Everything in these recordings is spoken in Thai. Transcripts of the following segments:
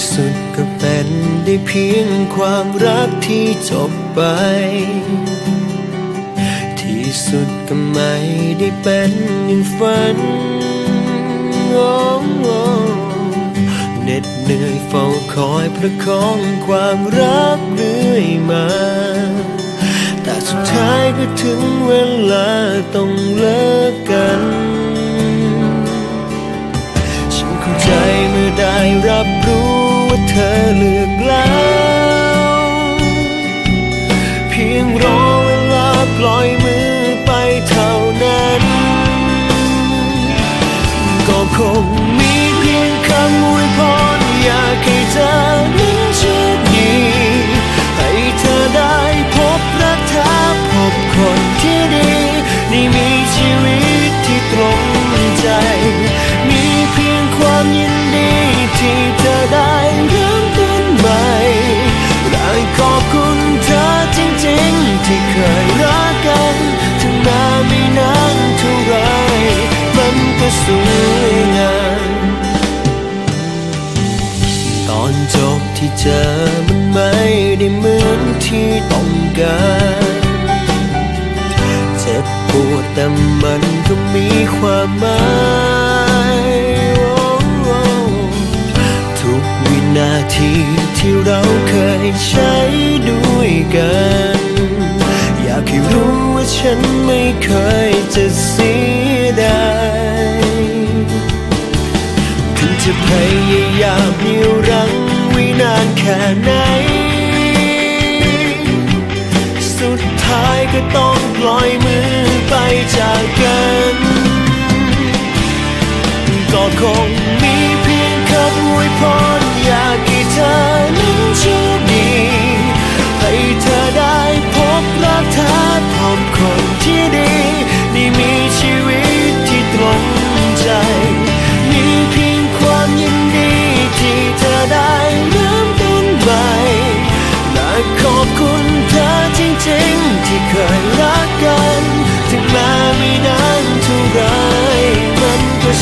ที่สุดก็เป็นได้เพียงความรักที่จบไป ที่สุดก็ไม่ได้เป็นอย่างฝันโอโอ้เหน็ดเหนื่อยเฝ้าคอยประคองความรักเรื่อยมา แต่สุดท้ายก็ถึงเวลาต้องเลิกกันฉันเข้าใจเมื่อได้รับรู้ เธอเลือกแล้ว เพียงรอเวลาปล่อยมือไปเท่านั้น ก็คงมีเพียงคำอวยพรอยากให้เธอ ที่เคยรักกันถึงแม้ไม่นานเท่าไรมันก็สวยงามตอนจบที่เจอมันไม่ได้เหมือนที่ต้องการเจ็บปวดแต่มันก็มีความหมายทุกวินาทีที่เราเคยใช้ด้วยกันากให้รู้ว่าฉันไม่เคยจะเสียดายถึงจะพยายามเหนี่ยวรั้งไว้นานแค่ไหน สุดท้ายก็ต้องปล่อยมือไปจากกัน ก็คง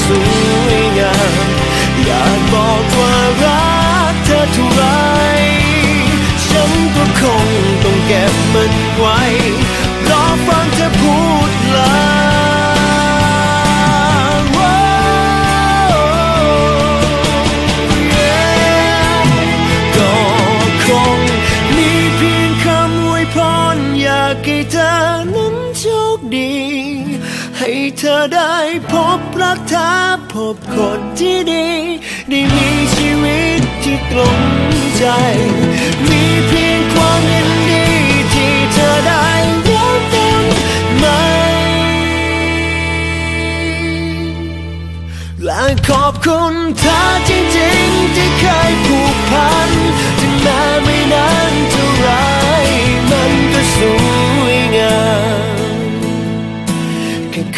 สวยงามอยากบอกว่ารักเธอเท่าไร ฉันก็คงต้องเก็บมันไว้รอฟังเธอพูดลา ให้เธอได้พบรักเธอพบคนที่ดี ได้มีชีวิตที่ตรงใจ มีเพียงความยินดีที่เธอได้ริ่มต้นใหมและขอบคุณเธอจริงๆที่เคยผูก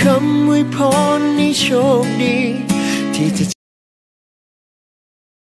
คำไว้พรในโชคดี ที่จะ